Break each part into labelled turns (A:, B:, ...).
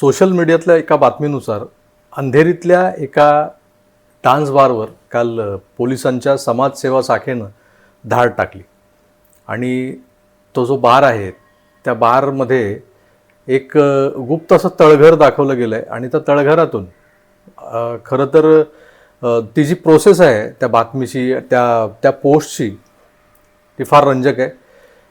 A: Social मीडियातल्या एका बातमीनुसार अंधेरीतल्या एका dance बारवर काल पोलिसांच्या समाजसेवा शाखेनं धाड टाकली. आणि तो जो बार आहे त्या बारमध्ये एक गुप्त असं तळघर दाखवलं गेलं आहे आणि त्या तळघरातून खरं तर ती जी प्रोसेस आहे त्या बातमीची त्या त्या पोस्टची ती फार रंजक आहे.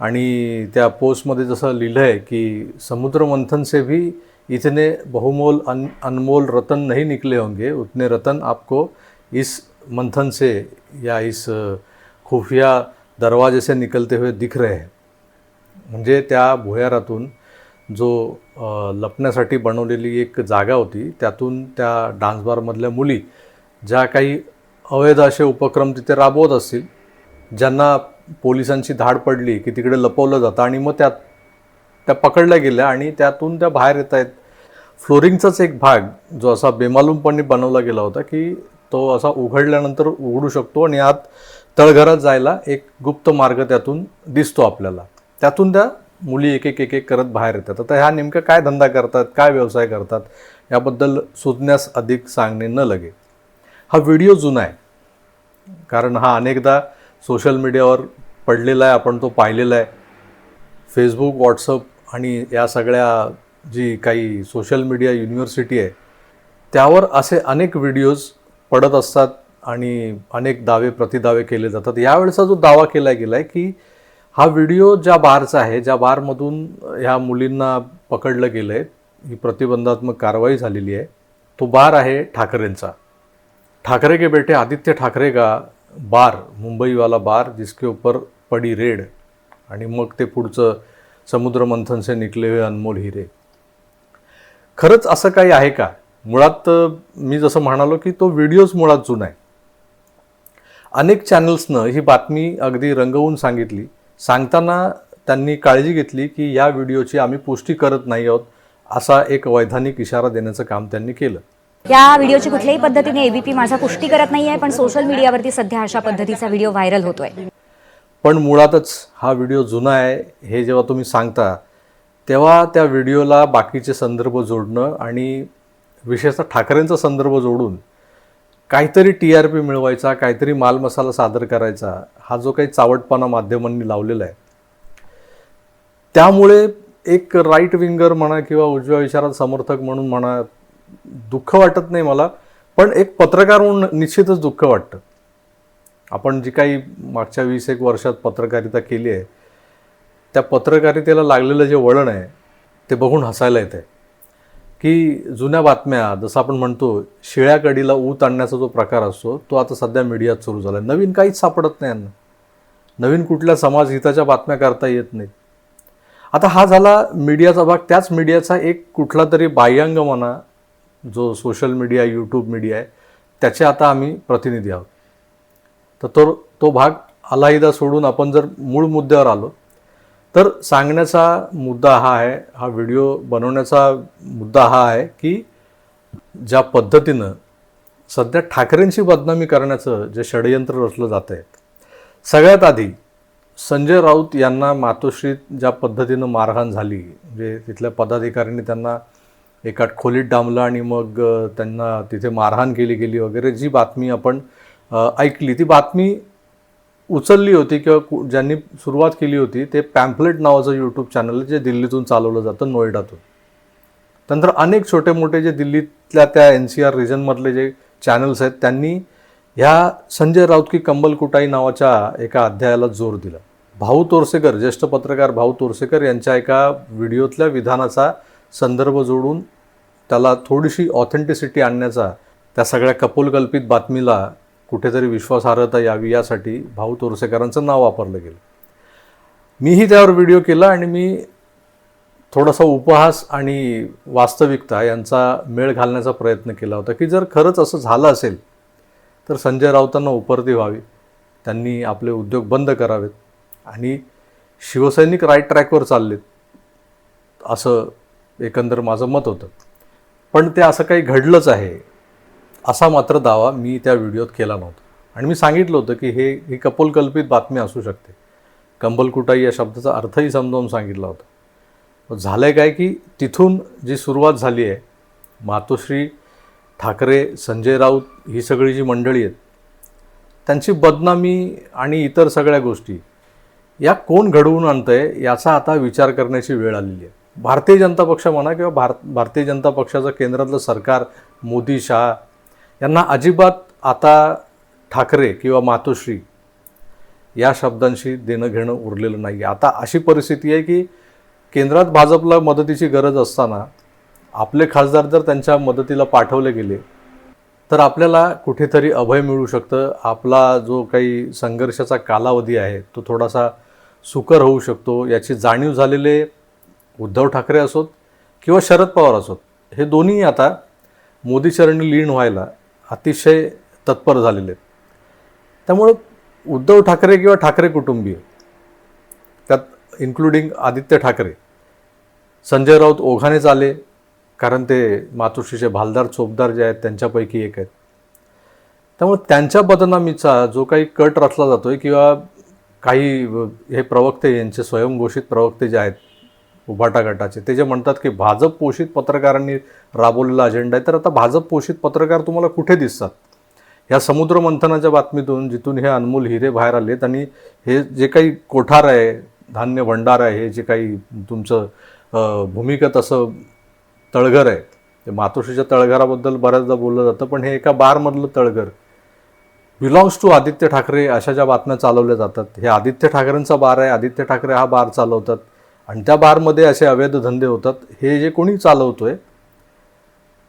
A: आणि त्या पोस्टमध्ये जसं लिहिलं आहे की समुद्रमंथन से भी इतने बहुमोल अन अनमोल रतन नहीं निकले होंगे उतने रतन आपको इस मंथन से या इस खुफिया दरवाजे से निकलते हुए दिख रहे हैं। म्हणजे त्या भुयारातून जो लपण्यासाठी बनवलेली एक जागा होती त्यातून त्या डान्स बारमधल्या मुली ज्या काही अवैध असे उपक्रम तिथे राबवत असतील ज्यांना पोलिसांची धाड पडली की तिकडे लपवलं जातं आणि मग त्यात त्या पकडल्या गेल्या आणि त्यातून त्या बाहेर येत आहेत फ्लोरिंगचाच एक भाग जो असा बेमालूमपणे बनवला गेला होता की तो असा उघडल्यानंतर उघडू शकतो आणि आत तळघरात जायला एक गुप्त मार्ग त्यातून दिसतो आपल्याला. त्यातून त्या मुली एक एक एक एक करत बाहेर येतात. आता ह्या नेमकं काय धंदा करतात काय व्यवसाय करतात याबद्दल सुज्ञास अधिक सांगणे न लगे. हा व्हिडिओ जुना आहे. कारण हा अनेकदा सोशल मीडियावर पडलेला आहे आपण तो पाहिलेला आहे. फेसबुक व्हॉट्सअप आणि या सगळ्या जी काही सोशल मीडिया युनिव्हर्सिटी आहे त्यावर असे अनेक व्हिडिओज पडत असतात आणि अनेक दावे प्रतिदावे केले जातात. यावेळेचा जो दावा केला गेला आहे की हा व्हिडिओ ज्या बारचा आहे ज्या बारमधून ह्या मुलींना पकडलं गेलं आहे ही प्रतिबंधात्मक कारवाई झालेली आहे तो बार आहे ठाकरेंचा. ठाकरे के बेटे आदित्य ठाकरे का बार मुंबईवाला बार जिसके ऊपर पडी रेड आणि मग ते पुढचं समुद्र मंथन से निकले हुए अनमोल हिरे. खरंच असं काही आहे का? मुळात मी जसं म्हणालो की तो व्हिडिओज मुळात जुना आहे. अनेक चॅनल्सनं ही बातमी अगदी रंगवून सांगितली. सांगताना त्यांनी काळजी घेतली की या व्हिडिओची आम्ही पुष्टी करत नाही आहोत असा एक वैधानिक इशारा देण्याचं काम त्यांनी केलं.
B: या व्हिडिओची कुठल्याही पद्धतीने एबीपी माझा पुष्टी करत नाहीये पण सोशल मीडियावरती सध्या अशा पद्धतीचा व्हिडिओ व्हायरल होतोय.
A: पण मुळातच हा व्हिडिओ जुना आहे. हे जेव्हा तुम्ही सांगता तेव्हा त्या व्हिडिओला बाकीचे संदर्भ जोडणं आणि विशेषतः ठाकरेंचा संदर्भ जोडून काहीतरी टी आर पी मिळवायचा काहीतरी मालमसाला सादर करायचा हा जो काही चावटपणा माध्यमांनी लावलेला आहे. त्यामुळे एक राईट विंगर म्हणा किंवा उजव्या विचारात समर्थक म्हणून म्हणा दुःख वाटत नाही मला पण एक पत्रकार म्हणून निश्चितच दुःख वाटतं. आपण जी काही मागच्या वीस एक वर्षात पत्रकारिता केली आहे त्या पत्रकारितेला लागलेलं जे वळण आहे ते बघून हसायला येतं आहे की जुन्या बातम्या जसं आपण म्हणतो शिळ्या कडीला ऊत आणण्याचा जो प्रकार असतो तो आता सध्या मीडियात सुरू झाला आहे नवीन काहीच सापडत नाही यांना. नवीन कुठल्या समाजहिताच्या बातम्या करता येत नाहीत. आता हा झाला मीडियाचा भाग. त्याच मीडियाचा एक कुठला तरी बाह्यांग म्हणा जो सोशल मीडिया यूट्यूब मीडिया आहे त्याचे आता आम्ही प्रतिनिधी आहोत. तर तो तो भाग अलाहिदा सोडून आपण जर मूळ मुद्द्यावर आलो तर सांगण्याचा मुद्दा हा आहे हा व्हिडिओ बनवण्याचा मुद्दा हा आहे की ज्या पद्धतीनं सध्या ठाकरेंची बदनामी करण्याचं जे षडयंत्र रचलं जात आहे सगळ्यात आधी संजय राऊत यांना मातोश्रीत ज्या पद्धतीनं मारहाण झाली म्हणजे तिथल्या पदाधिकाऱ्यांनी त्यांना एका खोलीत डांबलं आणि मग त्यांना तिथे मारहाण केली गेली वगैरे जी बातमी आपण ऐकली ती बातमी उचलली होती किंवा कु- ज्यांनी सुरुवात केली होती ते पॅम्पलेट नावाचं यूट्यूब चॅनल आहे जे दिल्लीतून चालवलं जातं नोएडातून. त्यानंतर अनेक छोटे मोठे जे दिल्लीतल्या त्या एन सी आर रिजनमधले जे चॅनल्स आहेत त्यांनी ह्या संजय राऊत की कंबल कुटाई नावाच्या एका अध्यायाला जोर दिला. भाऊ तोरसेकर ज्येष्ठ पत्रकार भाऊ तोरसेकर यांच्या एका व्हिडिओतल्या विधानाचा संदर्भ जोडून त्याला थोडीशी ऑथेंटिसिटी आणण्याचा त्या सगळ्या कपोलकल्पित बातमीला कुठेतरी विश्वासार्हता यावी यासाठी भाऊ तोरसेकरांचं नाव वापरलं गेलं. मीही त्यावर व्हिडिओ केला आणि मी थोडासा उपहास आणि वास्तविकता यांचा मेळ घालण्याचा प्रयत्न केला होता की जर खरंच असं झालं असेल तर संजय राऊतांना उपरती व्हावी. त्यांनी आपले उद्योग बंद करावेत आणि शिवसैनिक राईट ट्रॅकवर चाललेत असं एकंदर माझं मत होतं. पण ते असं काही घडलंच आहे. असा मात्र दावा मी त्या व्हिडिओत केला नव्हता. आणि मी सांगितलं होतं की हे ही कपोलकल्पित बातमी असू शकते. कंबलकुटाई या शब्दाचा अर्थही समजावून सांगितला होता. झालं आहे काय की तिथून जी सुरुवात झाली आहे मातोश्री ठाकरे संजय राऊत ही सगळी जी मंडळी आहेत त्यांची बदनामी आणि इतर सगळ्या गोष्टी या कोण घडवून आणतंय याचा आता विचार करण्याची वेळ आलेली आहे. भारतीय जनता पक्ष म्हणा किंवा भार भारतीय जनता पक्षाचं केंद्रातलं सरकार मोदी शाह यांना अजिबात आता ठाकरे किंवा मातोश्री या शब्दांशी देणं घेणं उरलेलं नाही आता अशी परिस्थिती आहे की केंद्रात भाजपला मदतीची गरज असताना आपले खासदार जर त्यांच्या मदतीला पाठवले गेले तर आपल्याला कुठेतरी अभय मिळू शकतं. आपला जो काही संघर्षाचा कालावधी आहे तो थोडासा सुकर होऊ शकतो. याची जाणीव झालेले उद्धव ठाकरे असोत किंवा शरद पवार असोत हे दोन्ही आता मोदी चरणी लीन व्हायला अतिशय तत्पर झालेले आहेत. त्यामुळं उद्धव ठाकरे किंवा ठाकरे कुटुंबीय त्यात इन्क्लुडिंग आदित्य ठाकरे संजय राऊत ओघानेच आले कारण ते मातोश्रीचे भालदार चोपदार जे आहेत त्यांच्यापैकी एक आहेत. त्यामुळे त्यांच्या बदनामीचा जो काही कट रचला जातोय किंवा काही हे प्रवक्ते यांचे स्वयंघोषित प्रवक्ते जे आहेत उभाटा गटाचे. ते जे म्हणतात की भाजप पोषित पत्रकारांनी राबवलेला अजेंडा आहे तर आता भाजप पोषित पत्रकार तुम्हाला कुठे दिसतात? या समुद्र मंथनाच्या बातमीतून जिथून हे अनमोल हिरे बाहेर आलेत आणि हे जे काही कोठार आहे धान्य भंडार आहे हे जे काही तुमचं भूमिगत असं तळघर आहे ते मातोश्रीच्या तळघराबद्दल बऱ्याचदा बोललं जातं पण हे एका बारमधलं तळघर. बिलॉंग्स टू आदित्य ठाकरे अशा ज्या बातम्या चालवल्या जातात हे आदित्य ठाकरेंचा बार आहे आदित्य ठाकरे हा बार चालवतात. आणि त्या बारमध्ये असे अवैध धंदे होतात. हे जे कोणी चालवतोय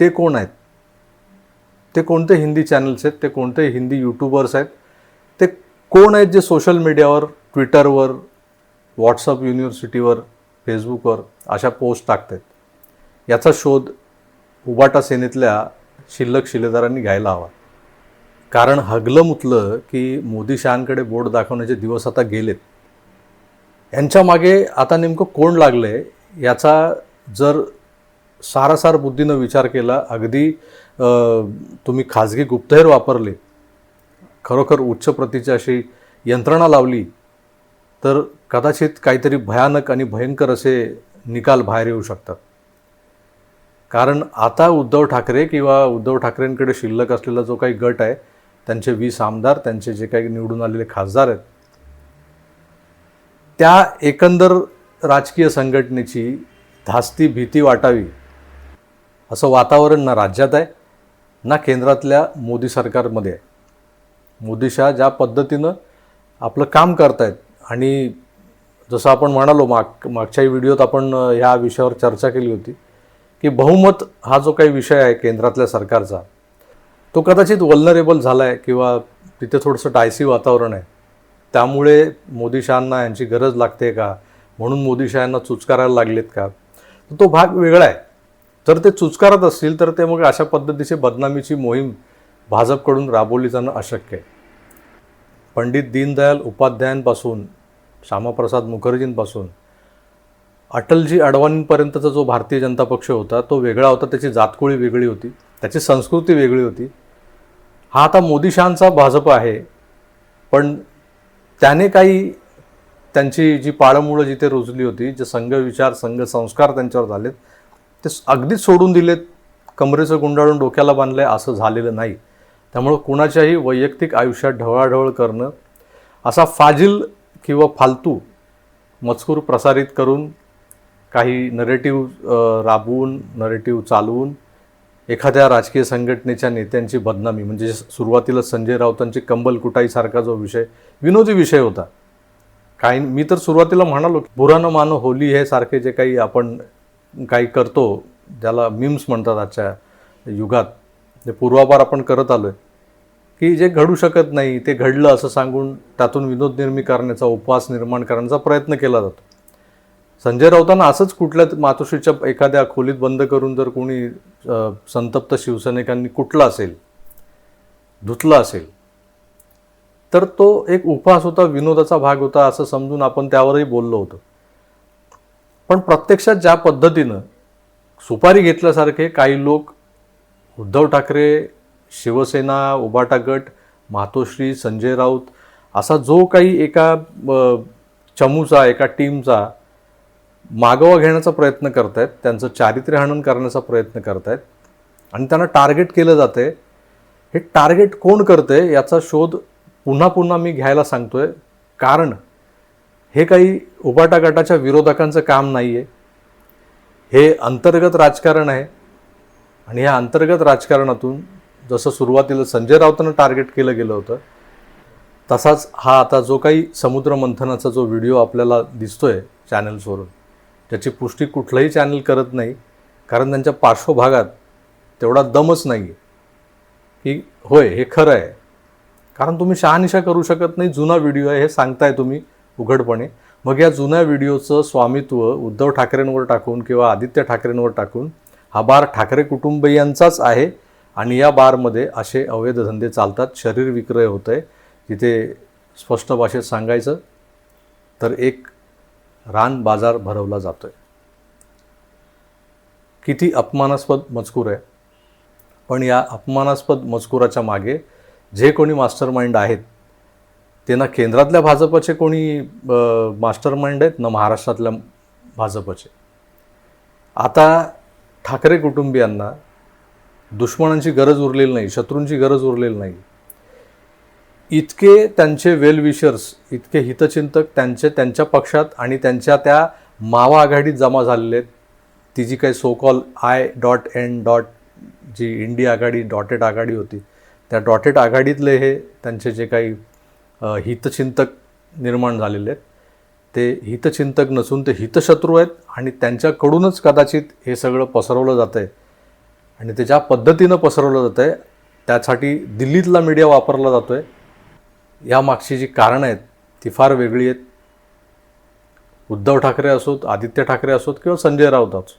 A: ते कोण आहेत? ते कोणते हिंदी चॅनल्स आहेत? ते कोणते हिंदी यूट्यूबर्स आहेत? ते कोण आहेत जे सोशल मीडियावर ट्विटरवर व्हॉट्सअप युनिव्हर्सिटीवर फेसबुकवर अशा पोस्ट टाकतात याचा शोध उबाटा सेनेतल्या शिल्लक शिलेदारांनी घ्यायला हवा. कारण हगलं मुतलं की मोदी शहांकडे बोट दाखवण्याचे दिवस आता गेलेत. यांच्या मागे आता नेमकं कोण लागलं आहे याचा जर सारासार बुद्धीनं विचार केला अगदी तुम्ही खाजगी गुप्तहेर वापरले खरोखर उच्च प्रतीची अशी यंत्रणा लावली तर कदाचित काहीतरी भयानक आणि भयंकर असे निकाल बाहेर येऊ शकतात. कारण आता उद्धव ठाकरे किंवा उद्धव ठाकरेंकडे शिल्लक असलेला जो काही गट आहे त्यांचे वीस आमदार त्यांचे जे काही निवडून आलेले खासदार आहेत त्या एकंदर राजकीय संघटनेची धास्ती भीती वाटावी असं वातावरण ना राज्यात आहे ना केंद्रातल्या मोदी सरकारमध्ये आहे. मोदी शहा ज्या पद्धतीनं आपलं काम करतायत आणि जसं आपण म्हणालो माग मागच्याही व्हिडिओत आपण ह्या विषयावर चर्चा केली होती की बहुमत हा जो काही विषय आहे केंद्रातल्या सरकारचा तो कदाचित वल्नरेबल झाला आहे किंवा तिथे थोडंसं डायसी वातावरण आहे. त्यामुळे मोदी शहांना यांची गरज लागते का? म्हणून मोदी शहांना चुचकारायला लागलेत का? तो भाग वेगळा आहे. जर ते चुचकारत असतील तर ते मग अशा पद्धतीची बदनामीची मोहीम भाजपकडून राबवली जाणं अशक्य आहे. पंडित दीनदयाल उपाध्यायांपासून श्यामाप्रसाद मुखर्जींपासून अटलजी अडवाणींपर्यंतचा जो भारतीय जनता पक्ष होता तो वेगळा होता त्याची जातकुळी वेगळी होती त्याची संस्कृती वेगळी होती. हा आता मोदी शहांचा भाजप आहे पण त्याने काही त्यांची जी पाळंमुळं जिथे रुजली होती जे संघ विचार संघ संस्कार त्यांच्यावर झालेत ते अगदीच सोडून दिलेत कमरेचं गुंडाळून डोक्याला बांधलं आहे असं झालेलं नाही. त्यामुळं कुणाच्याही वैयक्तिक आयुष्यात ढवळाढवळ करणं असा फाजील किंवा फालतू मजकूर प्रसारित करून काही नरेटिव्ह राबवून नरेटिव्ह चालवून एखाद्या राजकीय संघटनेच्या नेत्यांची बदनामी म्हणजे सुरुवातीला संजय राऊतांची कंबल कुटाईसारखा जो विषय विनोदी विषय होता. काही मी तर सुरुवातीला म्हणालो की बुरानं मानो होली हे सारखे जे काही आपण काही करतो ज्याला मिम्स म्हणतात आजच्या युगात जे पूर्वापार आपण करत आलो आहे की जे घडू शकत नाही ते घडलं असं सांगून त्यातून विनोद निर्मी करण्याचा उपवास निर्माण करण्याचा प्रयत्न केला जातो. संजय राऊतांना असंच कुठल्या मातोश्रीच्या एखाद्या खोलीत बंद करून जर कोणी संतप्त शिवसैनिकांनी कुठला असेल धुतला असेल तर तो एक उपहास होता विनोदाचा भाग होता असं समजून आपण त्यावरही बोललो होतो. पण प्रत्यक्षात ज्या पद्धतीनं सुपारी घेतल्यासारखे काही लोक उद्धव ठाकरे शिवसेना उबाटा गट मातोश्री संजय राऊत असा जो काही एका चमूचा एका टीमचा मागोवा घेण्याचा प्रयत्न करतायत त्यांचं चारित्र्य हनन करण्याचा प्रयत्न करतायत आणि त्यांना टार्गेट केलं जाते हे टार्गेट कोण करते याचा शोध पुन्हा पुन्हा मी घ्यायला सांगतोय. कारण हे काही उबाटा गटाच्या विरोधकांचं काम नाही आहे हे अंतर्गत राजकारण आहे आणि या अंतर्गत राजकारणातून जसं सुरुवातीला संजय राऊतांना टार्गेट केलं गेलं होतं तसाच हा आता जो काही समुद्र मंथनाचा जो व्हिडिओ आपल्याला दिसतोय चॅनल्सवरून त्याची पुष्टी कुठलंही चॅनल करत नाही. कारण त्यांच्या पार्श्वभागात तेवढा दमच नाही आहे की होय हे खरं आहे. कारण तुम्ही शहानिशा करू शकत नाही. जुना व्हिडिओ आहे हे सांगताय तुम्ही उघडपणे. मग या जुन्या व्हिडिओचं स्वामित्व उद्धव ठाकरेंवर टाकून किंवा आदित्य ठाकरेंवर टाकून हा बार ठाकरे कुटुंबियांचाच आहे. आणि या बारमध्ये असे अवैध धंदे चालतात. शरीर विक्रय होत आहे तिथे स्पष्ट भाषेत सांगायचं तर एक रान बाजार भरवला जातोय. किती अपमानास्पद मजकूर आहे. पण या अपमानास्पद मजकुराच्या मागे जे कोणी मास्टर माइंड आहेत ते ना केंद्रातल्या भाजपचे कोणी मास्टर माइंड आहेत ना महाराष्ट्रातल्या भाजपचे. आता ठाकरे कुटुंबियांना दुश्मनांची गरज उरलेली नाही शत्रूंची गरज उरलेली नाही. इतके त्यांचे वेल विशर्स इतके हितचिंतक त्यांचे त्यांच्या पक्षात आणि त्यांच्या त्या मावा आघाडीत जमा झालेले आहेत. ती जी काही so call I dot N dot G India Aghadi dotted आघाडी होती त्या डॉटेड आघाडीतले हे त्यांचे जे काही हितचिंतक निर्माण झालेले आहेत. ते हितचिंतक नसून ते हितशत्रू आहेत आणि त्यांच्याकडूनच कदाचित हे सगळं पसरवलं जातं आहे आणि ते ज्या पद्धतीनं पसरवलं जातं आहे त्यासाठी दिल्लीतला मीडिया वापरला जातो आहे यामागची जी कारणं आहेत ती फार वेगळी आहेत. उद्धव ठाकरे असोत आदित्य ठाकरे असोत किंवा संजय राऊत असो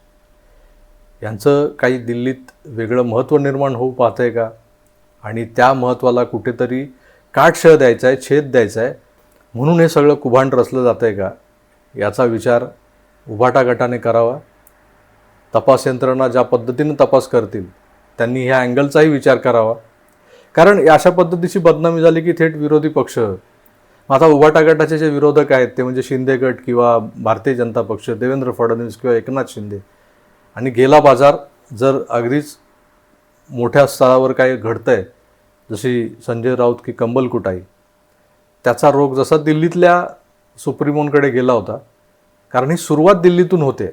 A: यांचं काही दिल्लीत वेगळं महत्त्व निर्माण होऊ पाहतंय का? आणि त्या महत्त्वाला कुठेतरी काटशह द्यायचा आहे छेद द्यायचा आहे म्हणून हे सगळं कुभांड रचलं जातं आहे का? याचा विचार उभाटा गटाने करावा. तपास यंत्रणा ज्या पद्धतीनं तपास करतील त्यांनी ह्या अँगलचाही विचार करावा. कारण अशा पद्धतीची बदनामी झाली की थेट विरोधी पक्ष. माझा आता उभाटा गटाचे जे विरोधक आहेत ते म्हणजे शिंदे गट किंवा भारतीय जनता पक्ष देवेंद्र फडणवीस किंवा एकनाथ शिंदे. आणि गेला बाजार जर अगदीच मोठ्या स्तरावर काय घडतंय जशी संजय राऊत की कंबल कुटाई त्याचा रोग जसा दिल्लीतल्या सुप्रीमोंकडे गेला होता कारण ही सुरुवात दिल्लीतून होते.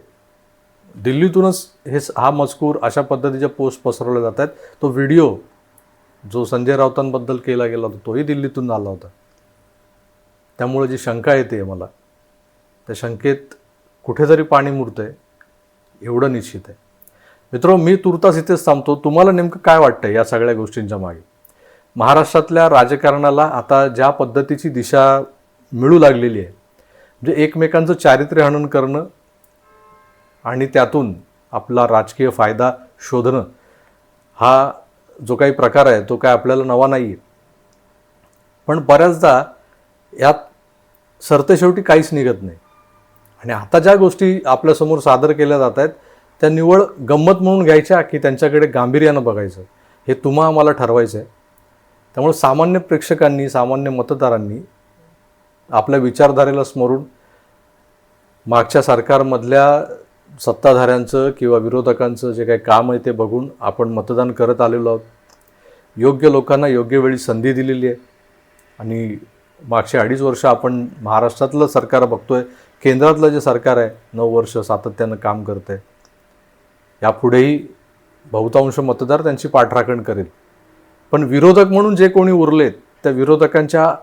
A: दिल्लीतूनच हे हा मजकूर अशा पद्धतीच्या पोस्ट पसरवल्या जात आहेत. तो व्हिडिओ जो संजय राऊतांबद्दल केला गेला होता तोही दिल्लीतून आला होता. त्यामुळे जी शंका येते मला. त्या शंकेत कुठेतरी पाणी मुरतंय एवढं निश्चित आहे. मित्र मी तुर्तास इथेच थांबतो. तुम्हाला नेमकं काय वाटतं या सगळ्या गोष्टींच्या मागे? महाराष्ट्रातल्या राजकारणाला आता ज्या पद्धतीची दिशा मिळू लागलेली आहे म्हणजे एकमेकांचं चारित्र्य हनन करणं आणि त्यातून आपला राजकीय फायदा शोधणं हा जो काही प्रकार आहे तो काय आपल्याला नवा नाही आहे पण बऱ्याचदा यात सरतेशेवटी काहीच निघत नाही. आणि आता ज्या गोष्टी आपल्यासमोर सादर केल्या जात आहेत त्या निवड गंमत म्हणून घ्यायच्या की त्यांच्याकडे गांभीर्यानं बघायचं. हे तुम्हा आम्हाला ठरवायचं आहे त्यामुळे सामान्य प्रेक्षकांनी सामान्य मतदारांनी आपल्या विचारधारेला स्मरून मागच्या सरकारमधल्या सत्ताधाऱ्यांचं किंवा विरोधकांचं जे काही काम आहे ते बघून आपण मतदान करत आलेलो आहोत. योग्य लोकांना योग्य वेळी संधी दिलेली आहे. आणि मागचे अडीच वर्ष आपण महाराष्ट्रातलं सरकार बघतोय. केंद्रातलं जे सरकार आहे नऊ वर्ष सातत्यानं काम करत आहे यापुढेही बहुतांश मतदार त्यांची पाठराखण करेल. पण विरोधक म्हणून जे कोणी उरलेत त्या विरोधकांच्या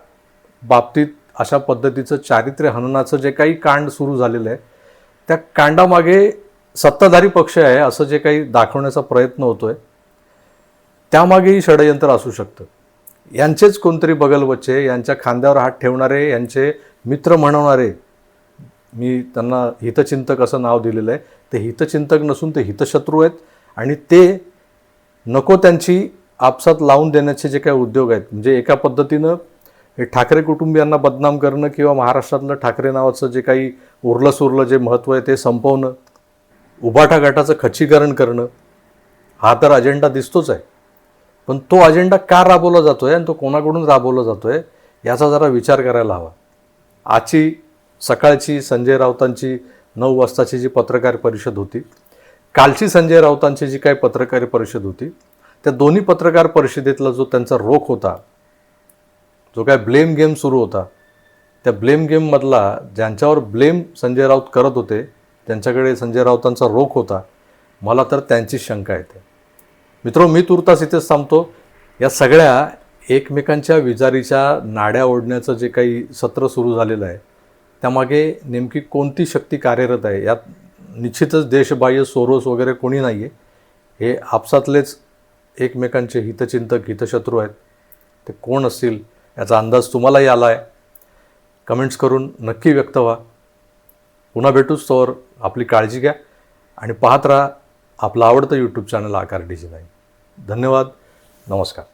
A: बाबतीत अशा पद्धतीचं चारित्र्य हननाचं जे काही कांड सुरू झालेलं आहे त्या कांडामागे सत्ताधारी पक्ष आहे असं जे काही दाखवण्याचा प्रयत्न होतोय त्यामागेही षडयंत्र असू शकतं. यांचेच कोणतरी बगलवच्चे यांच्या खांद्यावर हात ठेवणारे यांचे मित्र म्हणवणारे मी त्यांना हितचिंतक असं नाव दिलेलं आहे ते हितचिंतक नसून ते हितशत्रू आहेत आणि ते नको त्यांची आपसात लावून देण्याचे जे काही उद्योग आहेत म्हणजे एका पद्धतीनं हे ठाकरे कुटुंबियांना बदनाम करणं किंवा महाराष्ट्रातलं ठाकरे नावाचं जे काही उरलं सुरलं जे महत्त्व आहे ते संपवणं उभाटा गटाचं खच्चीकरण करणं हा तर अजेंडा दिसतोच आहे. पण तो अजेंडा का राबवला जातो आहे आणि तो कोणाकडून राबवला जातो आहे याचा जरा विचार करायला हवा. आजची सकाळची संजय राऊतांची नऊ वाजताची जी पत्रकार परिषद होती कालची संजय राऊतांची जी काही पत्रकार परिषद होती त्या दोन्ही पत्रकार परिषदेतला जो त्यांचा रोख होता जो काय ब्लेम गेम सुरू होता त्या ब्लेम गेममधला ज्यांच्यावर ब्लेम संजय राऊत करत होते त्यांच्याकडे संजय राऊतांचा रोख होता मला तर त्यांचीच शंका येते मित्रो मी तुर्तास इथेच थांबतो. या सगळ्या एकमेकांच्या विजारीच्या नाड्या ओढण्याचं जे काही सत्र सुरू झालेलं आहे त्यामागे नेमकी कोणती शक्ती कार्यरत आहे यात निश्चितच देशबाह्य सोरोस वगैरे कोणी नाही आहे हे आपसातलेच एकमेकांचे हितचिंतक हितशत्रू आहेत. ते कोण असतील? याचा अंदाज तुम्हालाही आला आहे कमेंट्स करून नक्की व्यक्त व्हा. पुन्हा भेटूच तोवर आपली काळजी घ्या आणि पाहत राहा आपलं आवडतं यूट्यूब चॅनल आकार डिजी नाही धन्यवाद. नमस्कार.